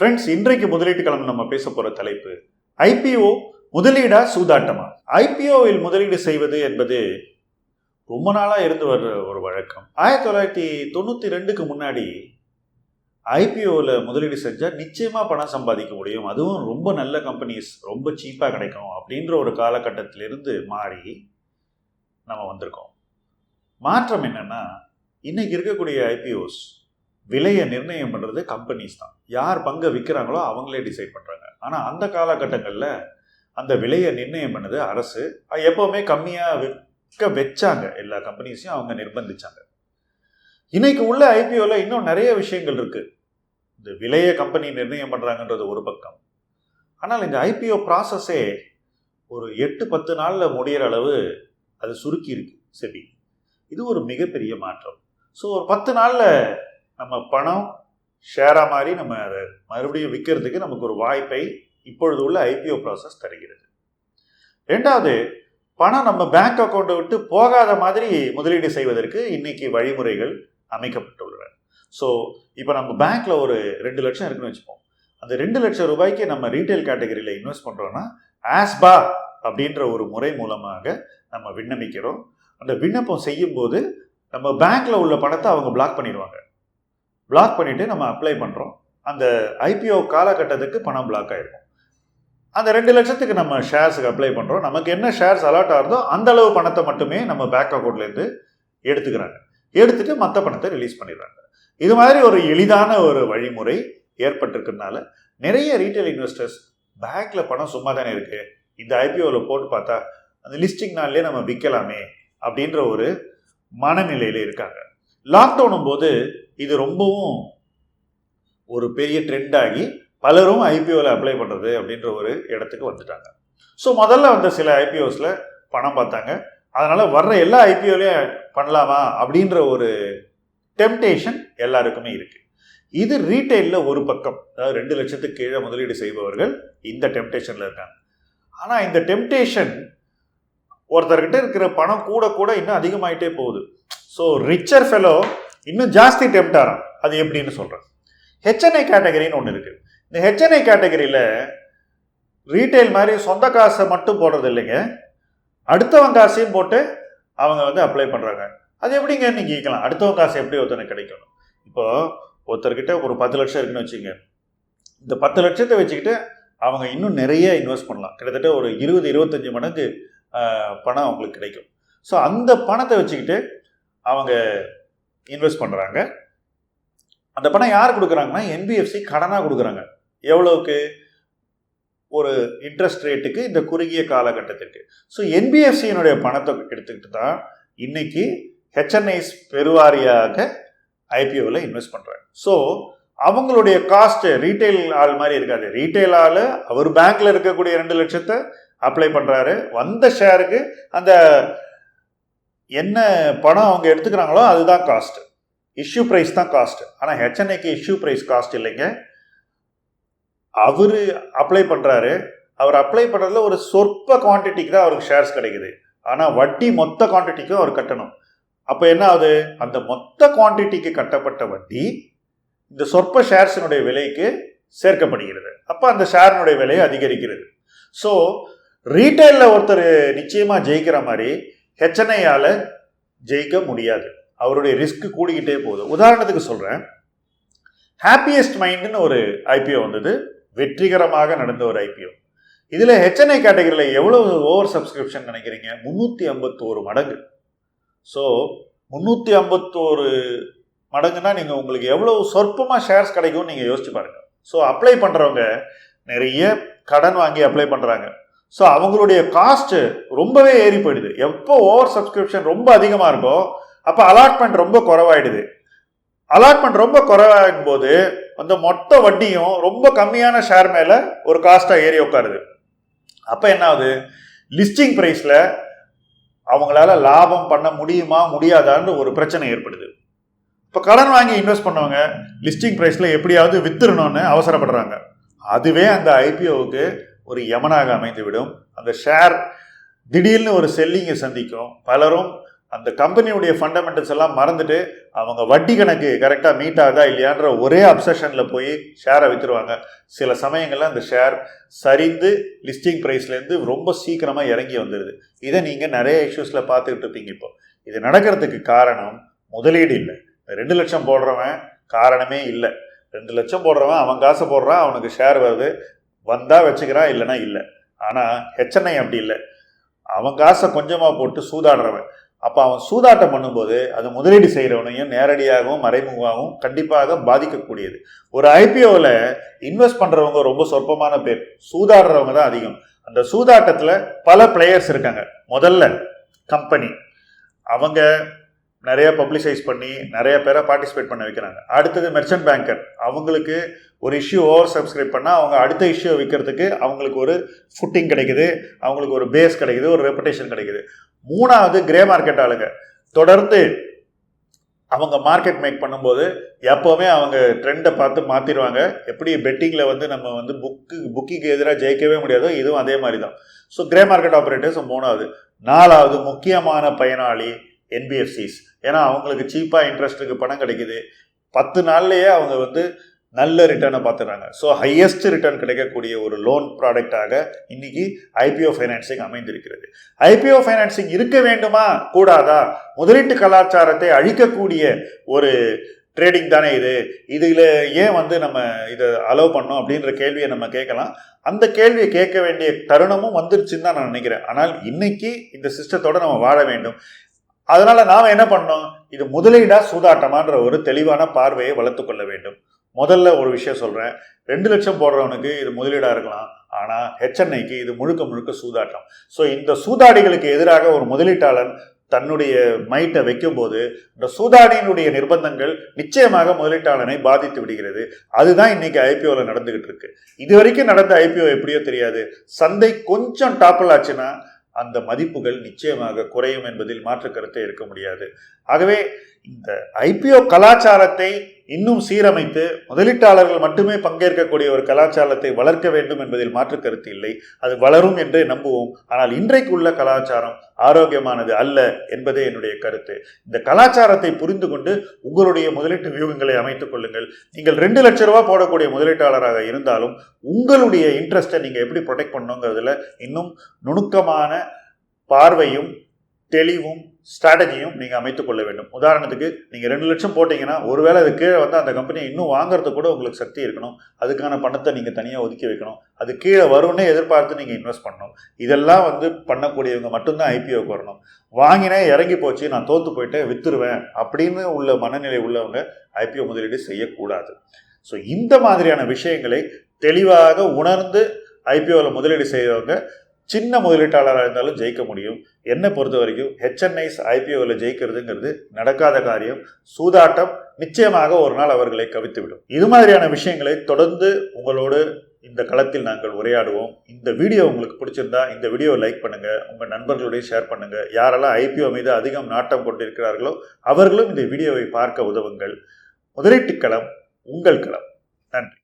Friends இன்றைக்கு முதலீட்டு கிழமை நம்ம பேச போகிற தலைப்பு ஐபிஓ முதலீடா சூதாட்டமா? ஐபிஓவில் முதலீடு செய்வது என்பது ரொம்ப நாளாக இருந்து வர்ற ஒரு வழக்கம். ஆயிரத்தி தொள்ளாயிரத்தி தொண்ணூற்றி ரெண்டுக்கு முன்னாடி ஐபிஓவில் முதலீடு செஞ்சால் நிச்சயமாக பணம் சம்பாதிக்க முடியும். அதுவும் ரொம்ப நல்ல கம்பெனிஸ் ரொம்ப சீப்பாக கிடைக்கும் அப்படின்ற ஒரு காலகட்டத்திலிருந்து மாறி நம்ம வந்திருக்கோம். மாற்றம் என்னன்னா இன்றைக்கி இருக்கக்கூடிய ஐபிஓஸ் விலையை நிர்ணயம் பண்ணுறது கம்பெனிஸ் தான். யார் பங்கை விற்கிறாங்களோ அவங்களே டிசைட் பண்ணுறாங்க ஆனால் அந்த காலகட்டங்களில் அந்த விலையை நிர்ணயம் பண்ணது அரசு. எப்போவுமே கம்மியாக விற்க வச்சாங்க. எல்லா கம்பெனிஸையும் அவங்க நிர்பந்திச்சாங்க. இன்னைக்கு உள்ள ஐபிஓவில் இன்னும் நிறைய விஷயங்கள் இருக்குது இந்த விலையை கம்பெனி நிர்ணயம் பண்ணுறாங்கன்றது ஒரு பக்கம். ஆனால் இந்த ஐபிஓ ப்ராசஸே ஒரு எட்டு பத்து நாளில் முடியிற அளவு அது சுருக்கி இருக்கு செபி. இது ஒரு மிகப்பெரிய மாற்றம். ஸோ ஒரு பத்து நாளில் நம்ம பணம் ஷேராக மாதிரி நம்ம அதை மறுபடியும் விற்கிறதுக்கு நமக்கு ஒரு வாய்ப்பை இப்பொழுது உள்ள ஐபிஓ ப்ராசஸ் தருகிறது. ரெண்டாவது பணம் நம்ம பேங்க் அக்கௌண்ட்டை விட்டு போகாத மாதிரி முதலீடு செய்வதற்கு இன்னைக்கு வழிமுறைகள் அமைக்கப்பட்டுள்ளன. ஸோ இப்போ நம்ம பேங்க்கில் ஒரு ரெண்டு லட்சம் இருக்குன்னு வச்சுப்போம். அந்த ரெண்டு லட்சம் ரூபாய்க்கு நம்ம ரீட்டைல் கேட்டகரியில் இன்வெஸ்ட் பண்ணுறோன்னா ஆஸ்பா அப்படின்ற ஒரு முறை மூலமாக நம்ம விண்ணப்பிக்கிறோம். அந்த விண்ணப்பம் செய்யும்போது நம்ம பேங்க்கில் உள்ள பணத்தை அவங்க பிளாக் பண்ணிடுவாங்க. பிளாக் பண்ணிவிட்டு நம்ம அப்ளை பண்ணுறோம் அந்த ஐபிஓ காலகட்டத்துக்கு பணம் பிளாக் ஆகிருக்கும் அந்த ரெண்டு லட்சத்துக்கு நம்ம ஷேர்ஸுக்கு அப்ளை பண்ணுறோம் நமக்கு என்ன ஷேர்ஸ் அலாட் ஆகுதோ அந்த அளவு பணத்தை மட்டுமே நம்ம பேங்க் அக்கௌண்ட்லேருந்து எடுத்துக்கிறாங்க. எடுத்துட்டு மற்ற பணத்தை ரிலீஸ் பண்ணிடுறாங்க. இது மாதிரி ஒரு எளிதான ஒரு வழிமுறை ஏற்பட்டிருக்கிறதுனால நிறைய ரீட்டைல் இன்வெஸ்டர்ஸ் பேங்க்கில் பணம் சும்மா தானே இருக்குது இந்த ஐபிஓவில் போட்டு பார்த்தா அந்த லிஸ்டிங் நாள்லேயே நம்ம விற்கலாமே அப்படின்ற ஒரு மனநிலையில் இருக்காங்க. லாக்டவுனும் போது இது ரொம்பவும் ஒரு பெரிய ட்ரெண்ட் ஆகி பலரும் ஐபிஓவில் அப்ளை பண்ணுறது அப்படின்ற ஒரு இடத்துக்கு வந்துட்டாங்க. ஸோ முதல்ல வந்த சில ஐபிஓஸில் பணம் பார்த்தாங்க. அதனால் வர்ற எல்லா ஐபிஓலையும் பண்ணலாமா அப்படின்ற ஒரு டெம்டேஷன் எல்லாருக்குமே இருக்குது இது ரீட்டைலில் ஒரு பக்கம். அதாவது ரெண்டு லட்சத்துக்கு கீழே முதலீடு செய்பவர்கள் இந்த டெம்டேஷனில் இருக்காங்க. ஆனால் இந்த டெம்டேஷன் ஒருத்தர்கிட்ட இருக்கிற பணம் கூட கூட இன்னும் அதிகமாயிட்டே போகுது. ஸோ ரிச்சர் ஃபெலோ இன்னும் ஜாஸ்தி டெம்ட் ஆகிறான் அது எப்படின்னு சொல்கிறேன் ஹெச்என்ஐ கேட்டகரின்னு ஒன்று இருக்குது இந்த ஹெச்என்ஐ கேட்டகரியில் ரீட்டைல் மாதிரி சொந்த காசை மட்டும் போடுறது இல்லைங்க. அடுத்தவன் காசையும் போட்டு அவங்க வந்து அப்ளை பண்ணுறாங்க அது எப்படிங்க நீங்கள் கேட்கலாம். அடுத்தவன் காசு எப்படி ஒருத்தனுக்கு கிடைக்கும் இப்போது ஒருத்தர்கிட்ட ஒரு பத்து லட்சம் இருக்குன்னு வச்சுங்க இந்த பத்து லட்சத்தை வச்சுக்கிட்டு அவங்க இன்னும் நிறைய இன்வெஸ்ட் பண்ணலாம். கிட்டத்தட்ட ஒரு இருபது இருபத்தஞ்சி மடங்கு பணம் அவங்களுக்கு கிடைக்கும். ஸோ அந்த பணத்தை வச்சுக்கிட்டு அவங்க இன்வெஸ்ட் பண்ணுறாங்க அந்த பணம் யார் கொடுக்குறாங்கன்னா என்பிஎஃப்சி கடனாக கொடுக்குறாங்க. எவ்வளவுக்கு? ஒரு இன்ட்ரெஸ்ட் ரேட்டுக்கு இந்த குறுகிய காலகட்டத்திற்கு. ஸோ என்பிஎஃப்சியினுடைய பணத்தை எடுத்துக்கிட்டு தான் இன்னைக்கு ஹெச்என்ஐஸ் பெருவாரியாக ஐபிஓவில் இன்வெஸ்ட் பண்ணுறாங்க ஸோ அவங்களுடைய காஸ்ட் ரீட்டைல் ஆள் மாதிரி இருக்காது. ரீட்டைல் ஆள் அவர் பேங்க்ல இருக்கக்கூடிய ரெண்டு லட்சத்தை அப்ளை பண்ணுறாரு வந்த ஷேருக்கு அந்த என்ன பணம் அவங்க எடுத்துக்கிறாங்களோ அதுதான் காஸ்ட்டு இஷ்யூ ப்ரைஸ் தான் காஸ்ட் ஆனால் ஹெச்என்ஐக்கு இஷ்யூ ப்ரைஸ் காஸ்ட் இல்லைங்க. அவர் அப்ளை பண்ணுறாரு அவர் அப்ளை பண்ணுறதுல ஒரு சொற்ப குவான்டிட்டிக்கு தான் அவருக்கு ஷேர்ஸ் கிடைக்குது. ஆனால் வட்டி மொத்த குவான்டிட்டிக்கும் அவர் கட்டணும். அப்போ என்ன ஆகுது? அந்த மொத்த குவான்டிட்டிக்கு கட்டப்பட்ட வட்டி இந்த சொற்ப ஷேர்ஸினுடைய விலைக்கு சேர்க்கப்படுகிறது. அப்போ அந்த ஷேரினுடைய விலை அதிகரிக்கிறது. ஸோ ரீட்டைலில் ஒருத்தர் நிச்சயமாக ஜெயிக்கிற மாதிரி ஹெச்என்ஐயால் ஜெயிக்க முடியாது. அவருடைய ரிஸ்க் கூடிக்கிட்டே போகுது. உதாரணத்துக்கு சொல்கிறேன் ஹாப்பியஸ்ட் மைண்டுன்னு ஒரு ஐபிஓ வந்தது. வெற்றிகரமாக நடந்த ஒரு ஐபிஓ இதில் ஹெச்என்ஐ கேட்டகரியில் எவ்வளவு ஓவர் சப்ஸ்கிரிப்ஷன் நினைக்கிறீங்க? முந்நூற்றி ஐம்பத்தோரு மடங்கு. ஸோ முந்நூற்றி ஐம்பத்தோரு மடங்குனா நீங்கள் உங்களுக்கு எவ்வளோ சொற்பமாக ஷேர்ஸ் கிடைக்கும்னு நீங்கள் யோசிச்சு பாருங்கள் ஸோ அப்ளை பண்ணுறவங்க நிறைய கடன் வாங்கி அப்ளை பண்ணுறாங்க ஸோ அவங்களுடைய காஸ்ட் ரொம்பவே ஏறி போயிடுது. எப்போ ஓவர் சப்ஸ்கிரிப்ஷன் ரொம்ப அதிகமாக இருக்கோ அப்போ அலாட்மெண்ட் ரொம்ப குறைவாயிடுது. அலாட்மெண்ட் ரொம்ப குறைவாகும் போது அந்த மொத்த வட்டியும் ரொம்ப கம்மியான ஷேர் மேலே ஒரு காஸ்ட்டாக ஏறி உட்காருது. அப்போ என்ன ஆகுது? லிஸ்டிங் ப்ரைஸில் அவங்களால லாபம் பண்ண முடியுமா முடியாதான்னு ஒரு பிரச்சனை ஏற்படுது. இப்போ கடன் வாங்கி இன்வெஸ்ட் பண்ணவங்க லிஸ்டிங் ப்ரைஸில் எப்படியாவது வித்துடணும்னு அவசரப்படுறாங்க. அதுவே அந்த ஐபிஓவுக்கு ஒரு யமனாக அமைந்துவிடும். அந்த ஷேர் திடீர்னு ஒரு செல்லிங்கை சந்திக்கும். பலரும் அந்த கம்பெனியுடைய ஃபண்டமெண்டல்ஸ் எல்லாம் மறந்துட்டு அவங்க வட்டி கணக்கு கரெக்டாக மீட் ஆகுதா இல்லையான்ற ஒரே அப்சஷனில் போய் ஷேரை விற்றுருவாங்க சில சமயங்களில் அந்த ஷேர் சரிந்து லிஸ்டிங் ப்ரைஸ்லேருந்து ரொம்ப சீக்கிரமாக இறங்கி வந்துடுது இதை நீங்கள் நிறைய இஷ்யூஸில் பார்த்துக்கிட்டு இருப்பீங்க இப்போ. இது நடக்கிறதுக்கு காரணம் முதலீடு இல்லை. ரெண்டு லட்சம் போடுறவன் காரணமே இல்லை. ரெண்டு லட்சம் போடுறவன் அவன் காசை போடுறான் அவனுக்கு ஷேர் வருது. வந்தால் வச்சுக்கிறான் இல்லைன்னா இல்லை. ஆனால் ஹெச்என்ஐ அப்படி இல்லை. அவன் காசை கொஞ்சமாக போட்டு சூதாடுறவன். அப்போ அவன் சூதாட்டம் பண்ணும்போது அது முதலீடு செய்கிறவனையும் நேரடியாகவும் மறைமுகமாகவும் கண்டிப்பாக பாதிக்கக்கூடியது. ஒரு ஐபிஓவில் இன்வெஸ்ட் பண்ணுறவங்க ரொம்ப சொற்பமான பேர். சூதாடுறவங்க தான் அதிகம். அந்த சூதாட்டத்தில் பல பிளேயர்ஸ் இருக்காங்க. முதல்ல கம்பெனி அவங்க நிறைய பப்ளிசைஸ் பண்ணி நிறைய பேரை பார்ட்டிசிபேட் பண்ண வைக்கிறாங்க. அடுத்தது மெர்ச்சன்ட் பேங்கர் அவங்களுக்கு ஒரு இஷ்யூ ஓவர் சப்ஸ்கிரைப் பண்ணால் அவங்க அடுத்த இஷ்யூ விற்கிறதுக்கு அவங்களுக்கு ஒரு ஃபுட்டிங் கிடைக்குது. அவங்களுக்கு ஒரு பேஸ் கிடைக்குது ஒரு ரெப்புடேஷன் கிடைக்குது. மூணாவது கிரே மார்க்கெட் ஆளுங்க. தொடர்ந்து அவங்க மார்க்கெட் மேக் பண்ணும்போது எப்போவுமே அவங்க ட்ரெண்டை பார்த்து மாற்றிடுவாங்க எப்படி பெட்டிங்கில் வந்து நம்ம வந்து புக்கு புக்கிக்கு எதிராக ஜெயிக்கவே முடியாதோ இதுவும் அதே மாதிரி தான் ஸோ கிரே மார்க்கெட் ஆப்ரேட்டர்ஸ் மூணாவது. நாலாவது முக்கியமான பயனாளி என்பிஎஃப்சிஸ் ஏன்னா அவங்களுக்கு சீப்பாக இன்ட்ரெஸ்ட்டுக்கு பணம் கிடைக்குது. பத்து நாள்லேயே அவங்க வந்து நல்ல ரிட்டர்னை பார்த்துறாங்க ஸோ ஹையஸ்ட் ரிட்டர்ன் கிடைக்கக்கூடிய ஒரு லோன் ப்ராடக்டாக இன்னைக்கு ஐபிஓ ஃபைனான்சிங் அமைந்திருக்கிறது. ஐபிஓ ஃபைனான்சிங் இருக்க வேண்டுமா? கூடாதா? முதலீட்டு கலாச்சாரத்தை அழிக்கக்கூடிய ஒரு ட்ரேடிங் தானே இது. இதில் ஏன் வந்து நம்ம இதை அலோவ் பண்ணோம் அப்படின்ற கேள்வியை நம்ம கேட்கலாம். அந்த கேள்வியை கேட்க வேண்டிய தருணமும் வந்துருச்சுன்னு தான் நான் நினைக்கிறேன். ஆனால் இன்னைக்கு இந்த சிஸ்டத்தோடு நம்ம வாழ வேண்டும். அதனால் நாம் என்ன பண்ணோம் இது முதலீடா சூதாட்டமான்ற ஒரு தெளிவான பார்வையை வளர்த்து கொள்ள வேண்டும். முதல்ல ஒரு விஷயம் சொல்கிறேன் ரெண்டு லட்சம் போடுறவனுக்கு இது முதலீடாக இருக்கலாம். ஆனால் ஹெச்என்ஐக்கு இது முழுக்க முழுக்க சூதாட்டம். ஸோ இந்த சூதாடிகளுக்கு எதிராக ஒரு முதலீட்டாளன் தன்னுடைய மைட்டை வைக்கும்போது இந்த சூதாடியினுடைய நிர்பந்தங்கள் நிச்சயமாக முதலீட்டாளனை பாதித்து விடுகிறது. அதுதான் இன்னைக்கு ஐபிஓவில் நடந்துகிட்டு இருக்கு. இது வரைக்கும் நடந்த ஐபிஓ எப்படியோ தெரியாது. சந்தை கொஞ்சம் டாப்பில் ஆச்சுன்னா அந்த மதிப்புகள் நிச்சயமாக குறையும் என்பதில் மாற்று கருத்தை இருக்க முடியாது. ஆகவே இந்த ஐபிஓ கலாச்சாரத்தை இன்னும் சீரமைத்து முதலீட்டாளர்கள் மட்டுமே பங்கேற்கக்கூடிய ஒரு கலாச்சாரத்தை வளர்க்க வேண்டும் என்பதில் மாற்று கருத்து இல்லை. அது வளரும் என்றே நம்புவோம். ஆனால் இன்றைக்கு உள்ள கலாச்சாரம் ஆரோக்கியமானது அல்ல என்பதே என்னுடைய கருத்து. இந்த கலாச்சாரத்தை புரிந்து கொண்டு உங்களுடைய முதலீட்டு வியூகங்களை அமைத்துக் கொள்ளுங்கள். நீங்கள் ரெண்டு லட்ச ரூபா போடக்கூடிய முதலீட்டாளராக இருந்தாலும் உங்களுடைய இன்ட்ரெஸ்ட்டை நீங்கள் எப்படி ப்ரொடெக்ட் பண்ணுங்கிறதுல இன்னும் நுணுக்கமான பார்வையும் தெளிவும் ஸ்ட்ராட்டஜியும் நீங்கள் அமைத்துக் கொள்ள வேண்டும். உதாரணத்துக்கு நீங்கள் ரெண்டு லட்சம் போட்டிங்கன்னா ஒருவேளை அது கீழே வந்து அந்த கம்பெனியை இன்னும் வாங்குறதுக்கு கூட உங்களுக்கு சக்தி இருக்கணும். அதுக்கான பணத்தை நீங்கள் தனியாக ஒதுக்கி வைக்கணும். அது கீழே வரும்னே எதிர்பார்த்து நீங்கள் இன்வெஸ்ட் பண்ணணும். இதெல்லாம் வந்து பண்ணக்கூடியவங்க மட்டும்தான் ஐபிஓக்கு வரணும். வாங்கினேன் இறங்கி போச்சு நான் தோற்று போயிட்டு வித்துருவேன் அப்படின்னு உள்ள மனநிலை உள்ளவங்க ஐபிஓ முதலீடு செய்யக்கூடாது. ஸோ இந்த மாதிரியான விஷயங்களை தெளிவாக உணர்ந்து ஐபிஓவில் முதலீடு செய்கிறவங்க சின்ன முதலீட்டாளராக இருந்தாலும் ஜெயிக்க முடியும். என்னை பொறுத்த வரைக்கும் ஹெச்என்ஐஸ் ஐபிஓவில் ஜெயிக்கிறதுங்கிறது நடக்காத காரியம். சூதாட்டம் நிச்சயமாக ஒரு நாள் அவர்களை கவித்துவிடும். இது மாதிரியான விஷயங்களை தொடர்ந்து உங்களோடு இந்த களத்தில் நாங்கள் உரையாடுவோம். இந்த வீடியோ உங்களுக்கு பிடிச்சிருந்தா இந்த வீடியோவை லைக் பண்ணுங்க. உங்கள் நண்பர்களுடைய ஷேர் பண்ணுங்க. யாரெல்லாம் ஐபிஓ மீது அதிகம் நாட்டம் கொண்டிருக்கிறார்களோ அவர்களும் இந்த வீடியோவை பார்க்க உதவுங்கள். முதலீட்டு களம் உங்கள் களம். நன்றி.